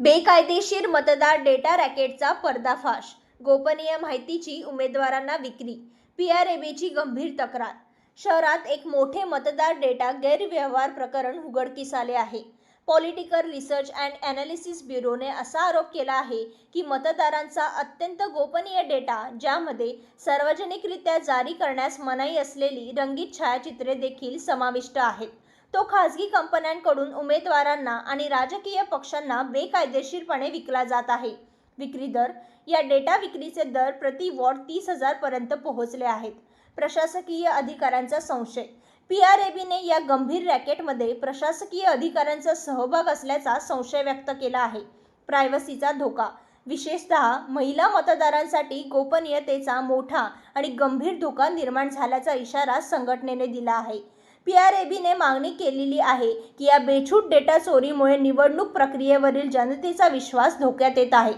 बेकायदेशीर मतदार डेटा रॅकेटचा पर्दाफाश गोपनीय माहितीची उमेदवारांना विक्री पी आर ए बीची गंभीर तक्रार. शहरात एक मोठे मतदार डेटा गैरव्यवहार प्रकरण उघडकीस आले आहे. पॉलिटिकल रिसर्च अँड ॲनालिसिस ब्युरोने असा आरोप केला आहे की मतदारांचा अत्यंत गोपनीय डेटा ज्यामध्ये सार्वजनिकरित्या जारी करण्यास मनाई असलेली रंगीत छायाचित्रे देखील समाविष्ट आहेत. तो खासगी कंपन्यांकडून उमेदवारांना आणि राजकीय पक्षांना बेकायदेशीरपणे विकला जात आहे. विक्री दर या डेटा विक्रीचे दर प्रति वॉट तीस हजारपर्यंत पोहोचले आहेत. प्रशासकीय अधिकाऱ्यांचा संशय. पी आर ए बीने या गंभीर रॅकेटमध्ये प्रशासकीय अधिकाऱ्यांचा सहभाग असल्याचा संशय व्यक्त केला आहे. प्रायव्हसीचा धोका. विशेषतः महिला मतदारांसाठी गोपनीयतेचा मोठा आणि गंभीर धोका निर्माण झाल्याचा इशारा संघटनेने दिला आहे. पी आर ए बीने मागणी केलेली आहे की या बेछूट डेटा चोरीमुळे निवडणूक प्रक्रियेवरील जनतेचा विश्वास धोक्यात येत आहे.